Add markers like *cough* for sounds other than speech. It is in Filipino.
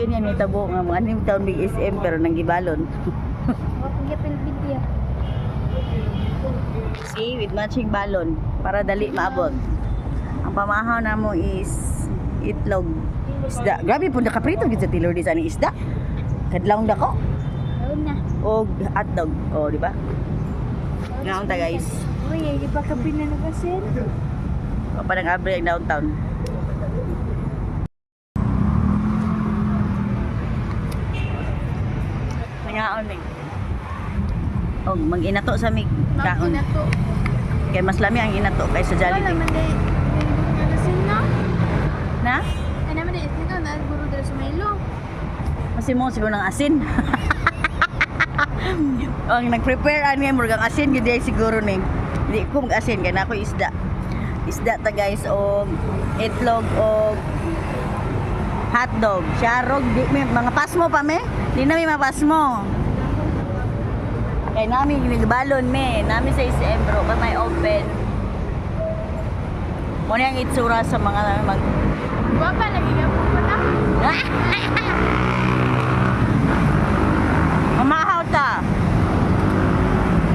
Yan ni tabo nga mga anim taon big SM pero nang gibalon. *laughs* See, with matching balon para dali maabot. Ang pamahaw na mo is itlog. Isda. Grabe po nakaprito gid sa tilor di sa ni isda. Kadlawng dako o hotdog. O, di ba? Ngaon ta guys. Uy, di pa kapi na nagasin. Pa nang abre ang downtown. Ngaon eh. O, mag-inato sa mig kaon. Makina to. Kay mas lami ang inato kaysa Wala Jollibee. man day. Na. Na? Ay naman day, ito na. Guro dala sa Milo. Kasi mo siguro ng asin. *laughs* ang nag-prepare ani mo ang asin gid ay siguro ni. Hindi ko mag-asin kay nako isda. Isda ta guys o itlog o hotdog. Sharog di may mga pasmo pa me. Di na may mapasmo. Kay nami ginibalon me, nami sa SM bro, pa may open. Mo ang itsura sa mga mag Wapa, na.